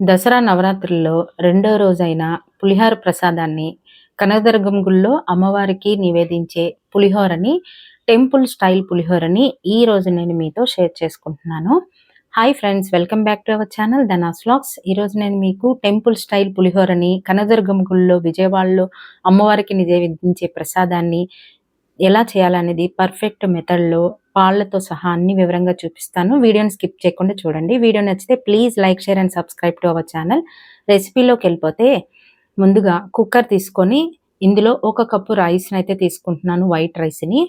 దసరా నవరాత్రుల్లో రెండో రోజైన పులిహోర ప్రసాదాన్ని కనకదుర్గం గుళ్ళో అమ్మవారికి నివేదించే పులిహోరని టెంపుల్ స్టైల్ పులిహోరని ఈ రోజు నేను మీతో షేర్ చేసుకుంటున్నాను. Hi friends welcome back to our channel Dhana's vlogs. ఈరోజు నేను మీకు టెంపుల్ స్టైల్ పులిహోరని కనదుర్గం గుళ్ళో విజయవాడలో అమ్మవారికి నివేదించే ప్రసాదాన్ని ఎలా చేయాలనేది పర్ఫెక్ట్ మెథడ్లో పాళ్ళతో సహా అన్ని వివరంగా చూపిస్తాను. వీడియోని స్కిప్ చేయకుండా చూడండి. వీడియో నచ్చితే please like share and subscribe to our channel. రెసిపీలోకి వెళ్ళిపోతే ముందుగా కుక్కర్ తీసుకొని ఇందులో ఒక కప్పు రైస్ని అయితే తీసుకుంటున్నాను వైట్ రైస్ని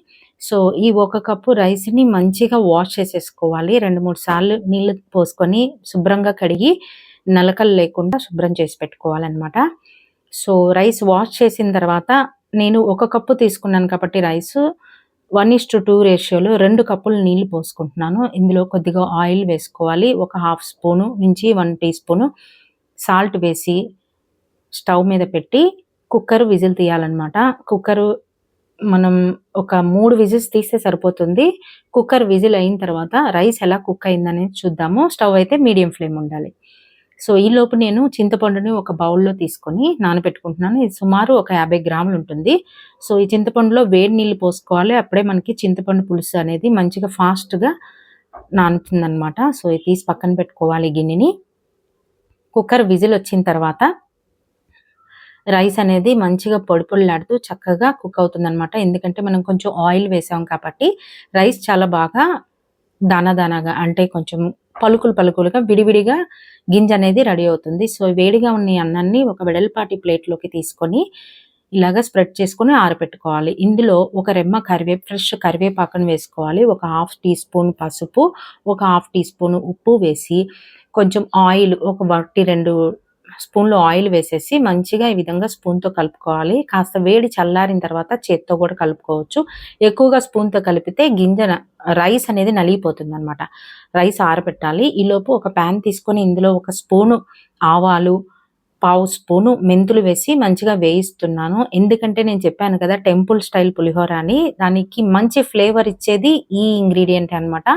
సో ఈ ఒక కప్పు రైస్ని మంచిగా వాష్ చేసేసుకోవాలి. రెండు మూడు సార్లు నీళ్ళు పోసుకొని శుభ్రంగా కడిగి నలకలు లేకుండా శుభ్రం చేసి పెట్టుకోవాలన్నమాట. సో రైస్ వాష్ చేసిన తర్వాత నేను ఒక కప్పు తీసుకున్నాను కాబట్టి rice one is to two రేషియోలో రెండు కప్పులు నీళ్ళు పోసుకుంటున్నాను. ఇందులో కొద్దిగా ఆయిల్ వేసుకోవాలి. ఒక హాఫ్ స్పూను నుంచి వన్ టీ స్పూను సాల్ట్ వేసి స్టవ్ మీద పెట్టి కుక్కర్ విజిల్ తీయాలన్నమాట. కుక్కరు మనం ఒక మూడు విజిల్స్ తీస్తే సరిపోతుంది. కుక్కర్ విజిల్ అయిన తర్వాత రైస్ ఎలా కుక్ అయిందనేది చూద్దాము. స్టవ్ అయితే మీడియం ఫ్లేమ్ ఉండాలి. సో ఈ లోపు నేను చింతపండుని ఒక బౌల్లో తీసుకొని నానబెట్టుకుంటున్నాను. ఇది సుమారు ఒక యాభై గ్రాములు ఉంటుంది. సో ఈ చింతపండులో వేడి నీళ్ళు పోసుకోవాలి. అప్పుడే మనకి చింతపండు పులుసు అనేది మంచిగా ఫాస్ట్గా నానుతుందనమాట సో ఇది తీసి పక్కన పెట్టుకోవాలి గిన్నెని. కుక్కర్ విజిల్ వచ్చిన తర్వాత రైస్ అనేది మంచిగా పొడి పొడిలాడుతూ చక్కగా కుక్ అవుతుందనమాట ఎందుకంటే మనం కొంచెం ఆయిల్ వేసాం కాబట్టి రైస్ చాలా బాగా దానా దానాగా అంటే కొంచెం పలుకులు పలుకులుగా విడివిడిగా గింజ అనేది రెడీ అవుతుంది. సో వేడిగా ఉన్న అన్నాన్ని ఒక వెడల్పాటి ప్లేట్లోకి తీసుకొని ఇలాగ స్ప్రెడ్ చేసుకొని ఆరబెట్టుకోవాలి ఇందులో ఒక రెమ్మ కరివే ఫ్రెష్ కరివేపాకును వేసుకోవాలి. ఒక హాఫ్ టీ స్పూన్ పసుపు ఒక హాఫ్ టీ స్పూన్ ఉప్పు వేసి కొంచెం ఆయిల్ ఒక ఒకటి రెండు స్పూన్లో ఆయిల్ వేసేసి మంచిగా ఈ విధంగా స్పూన్తో కలుపుకోవాలి. కాస్త వేడి చల్లారిన తర్వాత చేత్తో కూడా కలుపుకోవచ్చు. ఎక్కువగా స్పూన్తో కలిపితే గింజ రైస్ అనేది నలిగిపోతుంది అనమాట రైస్ ఆరబెట్టాలి. ఈలోపు ఒక ప్యాన్ తీసుకొని ఇందులో ఒక స్పూను ఆవాలు పావు స్పూను మెంతులు వేసి మంచిగా వేయిస్తున్నాను. ఎందుకంటే నేను చెప్పాను కదా టెంపుల్ స్టైల్ పులిహోర అని. దానికి మంచి ఫ్లేవర్ ఇచ్చేది ఈ ఇంగ్రీడియంట్ అనమాట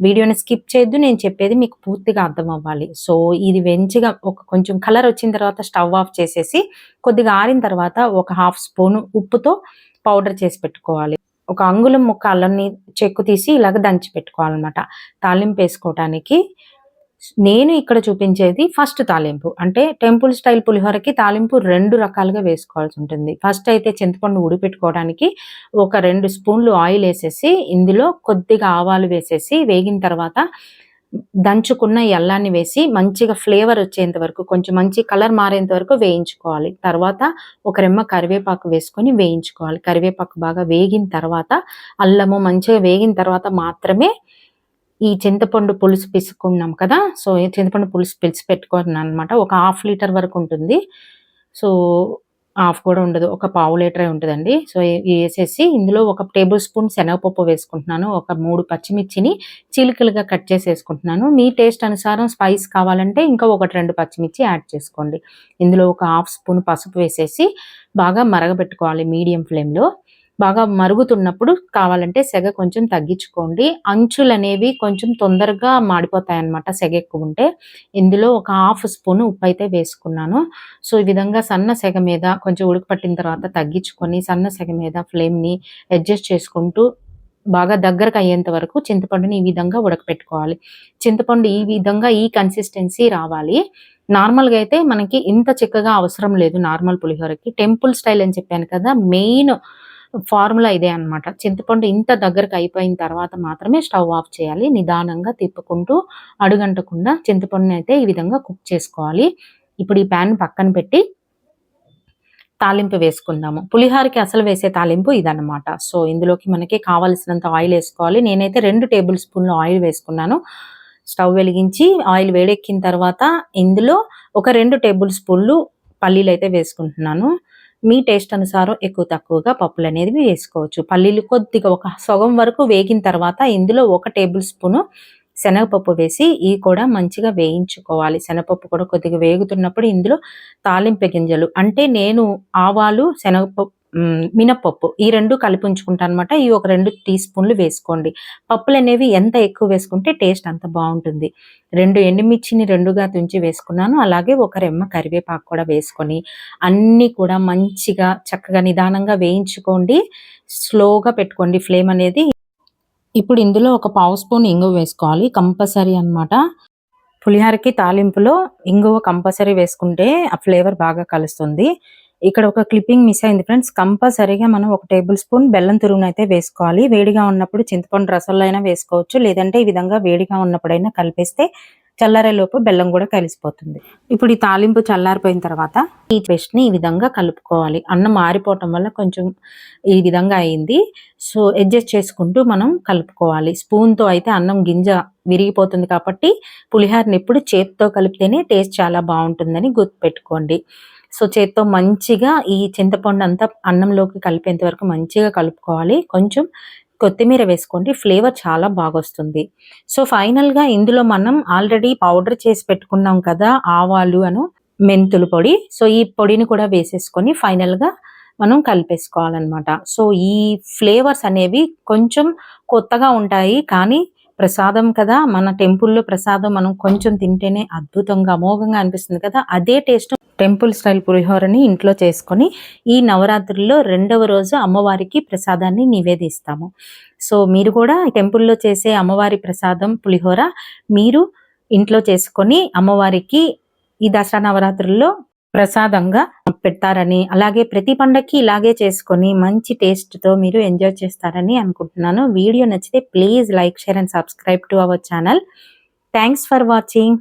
వీడియోని స్కిప్ చేయొద్దు నేను చెప్పేది మీకు పూర్తిగా అర్థం అవ్వాలి. సో ఇది వెంచిగా ఒక కొంచెం కలర్ వచ్చిన తర్వాత స్టవ్ ఆఫ్ చేసేసి కొద్దిగా ఆరిన తర్వాత ఒక హాఫ్ స్పూన్ ఉప్పుతో పౌడర్ చేసి పెట్టుకోవాలి. ఒక అంగుళం ముక్క అల్లంని చెక్కు తీసి ఇలాగ దంచి పెట్టుకోవాలన్నమాట. తాలింపు వేసుకోవటానికి నేను ఇక్కడ చూపించేది ఫస్ట్ తాలింపు. అంటే టెంపుల్ స్టైల్ పులిహోరకి తాలింపు రెండు రకాలుగా వేసుకోవాల్సి ఉంటుంది. ఫస్ట్ అయితే చింతపండు ఉడిపెట్టుకోవడానికి ఒక రెండు స్పూన్లు ఆయిల్ వేసేసి ఇందులో కొద్దిగా ఆవాలు వేసేసి వేగిన తర్వాత దంచుకున్న ఎల్లాన్ని వేసి మంచిగా ఫ్లేవర్ వచ్చేంత వరకు కొంచెం మంచి కలర్ మారేంత వరకు వేయించుకోవాలి. తర్వాత ఒక రెమ్మ కరివేపాకు వేసుకొని వేయించుకోవాలి. కరివేపాకు బాగా వేగిన తర్వాత అల్లము మంచిగా వేగిన తర్వాత మాత్రమే ఈ చింతపండు పులుసు పిసుకున్నాం కదా సో ఈ చింతపండు పులుసు పిలిచి పెట్టుకున్నాను అనమాట ఒక హాఫ్ లీటర్ వరకు ఉంటుంది. సో హాఫ్ కూడా ఉండదు. ఒక పావు లీటరే ఉంటుందండి. సో వేసేసి ఇందులో ఒక టేబుల్ స్పూన్ శనగపప్పు వేసుకుంటున్నాను. ఒక మూడు పచ్చిమిర్చిని చీలికలుగా కట్ చేసి వేసుకుంటున్నాను మీ టేస్ట్ అనుసారం స్పైస్ కావాలంటే ఇంకా ఒకటి రెండు పచ్చిమిర్చి యాడ్ చేసుకోండి. ఇందులో ఒక హాఫ్ స్పూన్ పసుపు వేసేసి బాగా మరగబెట్టుకోవాలి మీడియం ఫ్లేమ్లో. బాగా మరుగుతున్నప్పుడు కావాలంటే సెగ కొంచెం తగ్గించుకోండి. అంచులు అనేవి కొంచెం తొందరగా మాడిపోతాయి అన్నమాట సెగ ఎక్కువ ఉంటే. ఇందులో ఒక హాఫ్ స్పూన్ ఉప్పు అయితే వేసుకున్నాను. సో ఈ విధంగా సన్న సెగ మీద కొంచెం ఉడకపట్టిన తర్వాత తగ్గించుకొని సన్న సెగ మీద ఫ్లేమ్ని అడ్జస్ట్ చేసుకుంటూ బాగా దగ్గరకు అయ్యేంత వరకు చింతపండుని ఈ విధంగా ఉడకపెట్టుకోవాలి. చింతపండు ఈ విధంగా ఈ కన్సిస్టెన్సీ రావాలి. నార్మల్గా అయితే మనకి ఇంత చిక్కగా అవసరం లేదు నార్మల్ పులిహోరకి. టెంపుల్ స్టైల్ అని చెప్పాను కదా మెయిన్ ఫార్ములా ఇదే అనమాట చింతపండు ఇంత దగ్గరకు అయిపోయిన తర్వాత మాత్రమే స్టవ్ ఆఫ్ చేయాలి. నిదానంగా తిప్పుకుంటూ అడుగంటకుండా చింతపండుని అయితే ఈ విధంగా కుక్ చేసుకోవాలి. ఇప్పుడు ఈ ప్యాన్ పక్కన పెట్టి తాలింపు వేసుకుందాము. పులిహారకి అసలు వేసే తాలింపు ఇదన్నమాట. సో ఇందులోకి మనకి కావలసినంత ఆయిల్ వేసుకోవాలి. నేనైతే రెండు టేబుల్ స్పూన్లు ఆయిల్ వేసుకున్నాను. స్టవ్ వెలిగించి ఆయిల్ వేడెక్కిన తర్వాత ఇందులో ఒక రెండు టేబుల్ స్పూన్లు పల్లీలు అయితే వేసుకుంటున్నాను. మీ టేస్ట్ అనుసారం ఎక్కువ తక్కువగా పప్పులు అనేది వేసుకోవచ్చు. పల్లీలు కొద్దిగా ఒక సగం వరకు వేగిన తర్వాత ఇందులో ఒక టేబుల్ స్పూను శనగపప్పు వేసి ఇవి కూడా మంచిగా వేయించుకోవాలి. శనగపప్పు కూడా కొద్దిగా వేగుతున్నప్పుడు ఇందులో తాలింపు గింజలు. అంటే నేను ఆవాలు శనగపప్పు మినపప్పు. మినప్పప్పు ఈ రెండు కలిపి ఉంచుకుంటాను అనమాట ఈ ఒక రెండు టీ స్పూన్లు వేసుకోండి. పప్పులు అనేవి ఎంత ఎక్కువ వేసుకుంటే టేస్ట్ అంత బాగుంటుంది. రెండు ఎండుమిర్చిని రెండుగా తుంచి వేసుకున్నాను. అలాగే ఒక రెమ్మ కరివేపాకు కూడా వేసుకొని అన్నీ కూడా మంచిగా చక్కగా నిదానంగా వేయించుకోండి. స్లోగా పెట్టుకోండి ఫ్లేమ్ అనేది. ఇప్పుడు ఇందులో ఒక పావు స్పూన్ ఇంగువ వేసుకోవాలి. కంపల్సరీ అన్నమాట. పులిహోరకి తాలింపులో ఇంగువ కంపల్సరీ వేసుకుంటే ఆ ఫ్లేవర్ బాగా కలుస్తుంది. ఇక్కడ ఒక క్లిప్పింగ్ మిస్ అయింది ఫ్రెండ్స్ కంపల్సరీగా మనం ఒక టేబుల్ స్పూన్ బెల్లం తురుగును అయితే వేసుకోవాలి. వేడిగా ఉన్నప్పుడు చింతపండు రసంలో అయినా వేసుకోవచ్చు. లేదంటే ఈ విధంగా వేడిగా ఉన్నప్పుడైనా కలిపేస్తే చల్లారేలోపు బెల్లం కూడా కలిసిపోతుంది. ఇప్పుడు ఈ తాలింపు చల్లారిపోయిన తర్వాత ఈ పేస్ట్ని ఈ విధంగా కలుపుకోవాలి. అన్నం ఆరిపోవటం వల్ల కొంచెం ఈ విధంగా అయింది. సో అడ్జస్ట్ చేసుకుంటూ మనం కలుపుకోవాలి. స్పూన్తో అయితే అన్నం గింజ విరిగిపోతుంది కాబట్టి పులిహారని ఎప్పుడు చేతితో కలిపితేనే టేస్ట్ చాలా బాగుంటుందని గుర్తుపెట్టుకోండి. సో చేత్తో మంచిగా ఈ చింతపండు అంతా అన్నంలోకి కలిపేంత వరకు మంచిగా కలుపుకోవాలి. కొంచెం కొత్తిమీర వేసుకోండి. ఫ్లేవర్ చాలా బాగా వస్తుంది సో ఫైనల్గా ఇందులో మనం ఆల్రెడీ పౌడర్ చేసి పెట్టుకున్నాం కదా ఆవాలు అను మెంతులు పొడి. సో ఈ పొడిని కూడా వేసేసుకొని ఫైనల్గా మనం కలిపేసుకోవాలన్నమాట. సో ఈ ఫ్లేవర్స్ అనేవి కొంచెం కొత్తగా ఉంటాయి కానీ ప్రసాదం కదా మన టెంపుల్లో ప్రసాదం మనం కొంచెం తింటేనే అద్భుతంగా అమోఘంగా అనిపిస్తుంది కదా. అదే టేస్ట్ టెంపుల్ స్టైల్ పులిహోరని ఇంట్లో చేసుకొని ఈ నవరాత్రుల్లో రెండవ రోజు అమ్మవారికి ప్రసాదాన్ని నివేదిస్తాము. సో మీరు కూడా టెంపుల్లో చేసే అమ్మవారి ప్రసాదం పులిహోర మీరు ఇంట్లో చేసుకొని అమ్మవారికి ఈ దసరా నవరాత్రుల్లో ప్రసాదంగా పెడతారని అలాగే ప్రతి పండక్కి ఇలాగే చేసుకొని మంచి టేస్ట్తో మీరు ఎంజాయ్ చేస్తారని అనుకుంటున్నాను. వీడియో నచ్చితే please like share and subscribe to our channel. Thanks for watching.